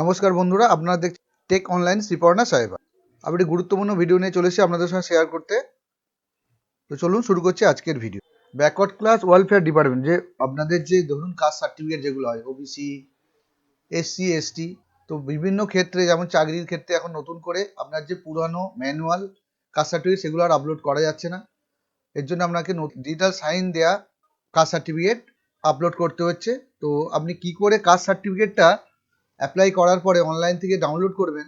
নমস্কার বন্ধুরা, আপনারা দেখছেন টেক অনলাইন শ্রীপর্ণা সাহেবা। আমি একটি গুরুত্বপূর্ণ ভিডিও নিয়ে চলে এসেছি আপনাদের সঙ্গে শেয়ার করতে। তো চলুন শুরু করছি আজকের video backward class welfare department যে আপনাদের যে ধরুন কাস্ট সার্টিফিকেট যেগুলো হয় ওবিসি এসসি এসটি তো বিভিন্ন ক্ষেত্রে, যেমন চাকরির ক্ষেত্রে এখন নতুন করে আপনার যে পুরানো ম্যানুয়াল কাস্ট সার্টিফিকেট সেগুলো আর আপলোড করা যাচ্ছে না। এর জন্য আপনাকে ডিজিটাল সাইন দেয়া কাস্ট সার্টিফিকেট আপলোড করতে হচ্ছে। তো আপনি কি করে কাস্ট সার্টিফিকেটটা অ্যাপ্লাই করার পরে অনলাইন থেকে ডাউনলোড করবেন।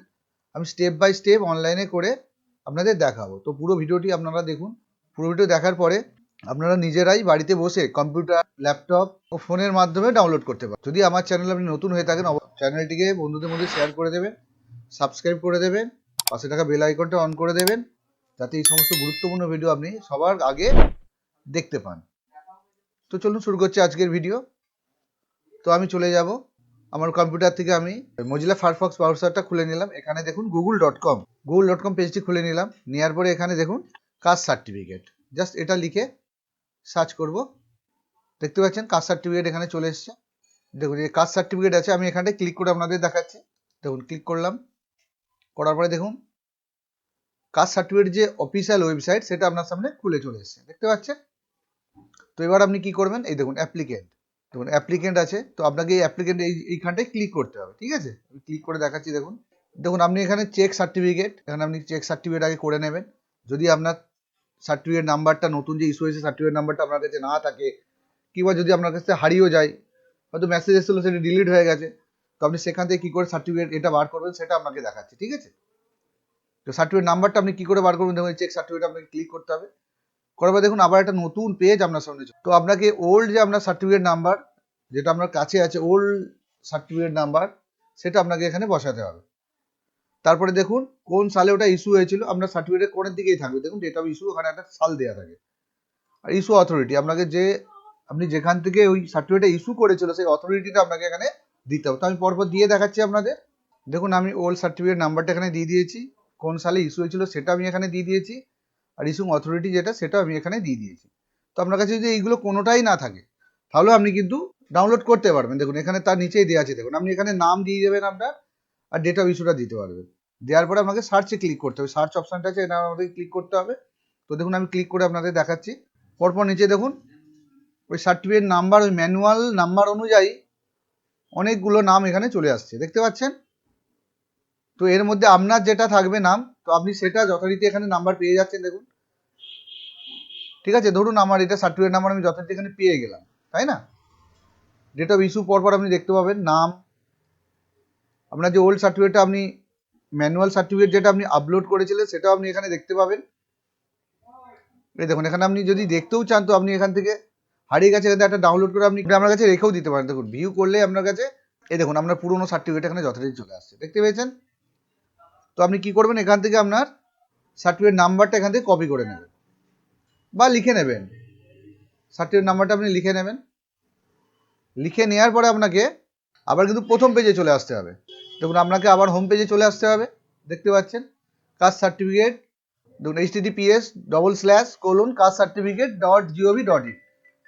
আমি স্টেপ বাই স্টেপ অনলাইনে করে আপনাদের দেখাবো। তো পুরো ভিডিওটি আপনারা দেখুন। পুরো ভিডিও দেখার পরে আপনারা নিজেরাই বাড়িতে বসে কম্পিউটার ল্যাপটপ ও ফোনের মাধ্যমে ডাউনলোড করতে পারেন যদি আমার চ্যানেল আপনি নতুন হয়ে থাকেন চ্যানেলটিকে বন্ধুদের মধ্যে শেয়ার করে দেবেন সাবস্ক্রাইব করে দেবেন, পাশে থাকা বেল আইকনটা অন করে দেবেন, যাতে এই সমস্ত গুরুত্বপূর্ণ ভিডিও আপনি সবার আগে দেখতে পান। তো চলুন শুরু করছি আজকের ভিডিও তো আমি চলে যাব। আমার কম্পিউটার থেকে আমি মজিলা ফায়ারফক্স ব্রাউজারটা খুলে নিলাম। এখানে দেখুন Google dot com Google dot com পেজটি খুলে নিলাম। নেওয়ার পরে এখানে দেখুন কাস্ট সার্টিফিকেট জাস্ট এটা লিখে সার্চ করব। দেখতে পাচ্ছেন কাস্ট সার্টিফিকেট এখানে চলে এসেছে। দেখুন, এই কাস্ট সার্টিফিকেট আছে, আমি এখানে ক্লিক করে আপনাদের দেখাচ্ছি। দেখুন ক্লিক করলাম। করার পরে দেখুন, কাস্ট সার্টিফিকেট যে অফিসিয়াল ওয়েবসাইট সেটা আপনার সামনে খুলে চলে এসেছে। দেখতে পাচ্ছেন? তো এবার আপনি কি করবেন? এই দেখুন অ্যাপ্লিকেন্ট দেখুন অ্যাপ্লিকেন্ট আছে, তো আপনাকে এই অ্যাপ্লিকেন্ট এই, এইখানটায় ক্লিক করতে হবে, ঠিক আছে? আমি ক্লিক করে দেখাচ্ছি, দেখুন। দেখুন, আপনি এখানে চেক সার্টিফিকেট এখানে আপনি চেক সার্টিফিকেট আগে করে নেবেন। যদি আপনার সার্টিফিকেট নাম্বারটা নতুন, যে ইস্যু হয়েছে সার্টিফিকেট নাম্বারটা আপনার কাছে না থাকে, কিংবা যদি আপনার কাছে হারিয়েও যায়, হয়তো মেসেজ এসেছিল, সেটা ডিলিট হয়ে গেছে, তো আপনি সেখান থেকে কী করে সার্টিফিকেট এটা বার করবেন, সেটা আপনাকে দেখাচ্ছি, ঠিক আছে? তো সার্টিফিকেট নাম্বারটা আপনি কী করে বার করবেন, দেখুন চেক সার্টিফিকেট আপনাকে ক্লিক করতে হবে। করার পর দেখুন, আবার একটা নতুন পেজ আপনার সামনে তো আপনাকে ওল্ড যে আপনার সার্টিফিকেট নাম্বার যেটা আপনার কাছে আছে ওল্ড সার্টিফিকেট নাম্বার সেটা আপনাকে এখানে বসাতে হবে। তারপরে দেখুন, কোন সালে ওটা ইস্যু হয়েছিল, আপনার সার্টিফিকেট কোনের দিকেই থাকবে। দেখুন ডেট অফ ইস্যু ওখানে একটা সাল দেওয়া থাকে। আর ইস্যু অথরিটি আপনাকে যে, আপনি যেখান থেকে ওই সার্টিফিকেটটা ইস্যু করেছিল, সেই অথরিটিটা আপনাকে এখানে দিতে হবে। তো আমি পরপর দিয়ে দেখাচ্ছি আপনাদের। দেখুন, আমি ওল্ড সার্টিফিকেট নাম্বারটা এখানে দিয়ে দিয়েছি। কোন সালে ইস্যু হয়েছিল, সেটা আমি এখানে দিয়ে দিয়েছি। আর ইস্যুং অথরিটি যেটা, সেটা আমি এখানে দিয়ে দিয়েছি। তো আপনার কাছে যদি এইগুলো কোনোটাই না থাকে, তাহলে আপনি কিন্তু ডাউনলোড করতে পারবেন। দেখুন, এখানে তার নিচেই দেওয়া আছে। দেখুন, আপনি এখানে নাম দিয়ে দেবেন আপনার আর ডেট অফ ইস্যুটা দিতে পারবেন। দেওয়ার পরে আপনাকে সার্চে ক্লিক করতে হবে। সার্চ অপশনটা আছে এটা আমাদের ক্লিক করতে হবে। তো দেখুন, আমি ক্লিক করে আপনাদের দেখাচ্ছি। পরপর নিচে দেখুন, ওই সার্টিফিকেট নাম্বার ওই ম্যানুয়াল নাম্বার অনুযায়ী অনেকগুলো নাম এখানে চলে আসছে। দেখতে পাচ্ছেন? তো এর মধ্যে আপনার যেটা থাকবে নাম, তো আপনি সেটা যথারীতি এখানে নাম্বার পেয়ে যাচ্ছেন, দেখুন। ঠিক আছে? ধরুন আমার এটা সার্টিফিকেট নাম্বার আমি যথারীতি এখানে পেয়ে গেলাম, তাই না? ডেট অফ ইস্যু পরপর আপনি দেখতে পাবেন, নাম, আপনার যে ওল্ড সার্টিফিকেটটা আপনি ম্যানুয়াল সার্টিফিকেট যেটা আপনি আপলোড করেছিলেন, সেটাও আপনি এখানে দেখতে পাবেন। এই দেখুন, এখানে আপনি যদি দেখতেও চান, তো আপনি এখান থেকে হারিয়ে গেছে, এখানে একটা ডাউনলোড করে আপনি আপনার কাছে রেখেও দিতে পারেন। দেখুন ভিউ করলে আপনার কাছে, এই দেখুন, আপনার পুরোনো সার্টিফিকেট এখানে যথারীতি চলে আসছে। দেখতে পেয়েছেন? তো আপনি কি করবেন? এখান থেকে আপনার সার্টিফিকেট নাম্বারটা এখান থেকে কপি করে নেবেন। বা লিখে নেবেন। সার্টিফিকেট নাম্বারটা আপনি লিখে নেবেন। লিখে নেওয়ার পরে আপনাকে আবার কিন্তু প্রথম পেজে চলে আসতে হবে। দেখুন, আপনাকে আবার হোম পেজে চলে আসতে হবে। দেখতে পাচ্ছেন? কাস্ট সার্টিফিকেট দেখুন H TDPS double slash colon caste certificate dot gov dot in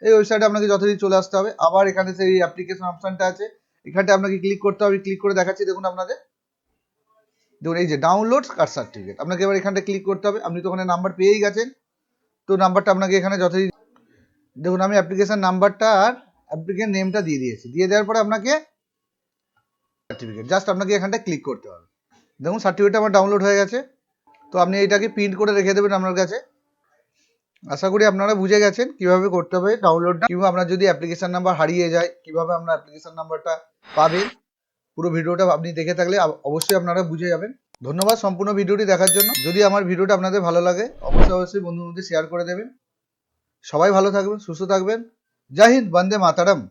এই ওয়েবসাইটে আপনাকে যথারীতি চলে আসতে হবে। আবার এখানে সেই অ্যাপ্লিকেশন অপশানটা আছে। এখানটা আপনাকে ক্লিক করতে হবে। ক্লিক করে দেখাচ্ছি, দেখুন আপনাদের। দেখুন, এই যে ডাউনলোড কাস্ট সার্টিফিকেট আপনাকে এবার এখানটা ক্লিক করতে হবে। আপনি তো ওখানে নাম্বার পেয়েই গেছেন। তো নাম্বারটা আপনাকে এখানে যথারীতি দেখুন, আমি অ্যাপ্লিকেশান নাম্বারটা আর অ্যাপ্লিকেন্ট নেমটা দিয়ে দিয়েছি। দিয়ে দেওয়ার পরে আপনাকে সার্টিফিকেট জাস্ট আপনাকে এখানটা ক্লিক করতে হবে। দেখুন সার্টিফিকেট আমার ডাউনলোড হয়ে গেছে। তো আপনি এটাকে প্রিন্ট করে রেখে দেবেন আপনার কাছে। আশা করি আপনারা বুঝে গেছেন কীভাবে করতে হবে ডাউনলোডটা কিংবা আপনার যদি অ্যাপ্লিকেশন নাম্বার হারিয়ে যায়, কীভাবে আপনার অ্যাপ্লিকেশন নাম্বারটা পাবেন। পুরো ভিডিওটা আপনি দেখে থাকলে অবশ্যই আপনারা বুঝে যাবেন। ধন্যবাদ সম্পূর্ণ ভিডিওটি দেখার জন্য। যদি আমার ভিডিওটা আপনাদের ভালো লাগে, অবশ্যই অবশ্যই বন্ধুর মধ্যে শেয়ার করে দেবেন। সবাই ভালো থাকবেন, সুস্থ থাকবেন। जय हिंद वंदे मातरम।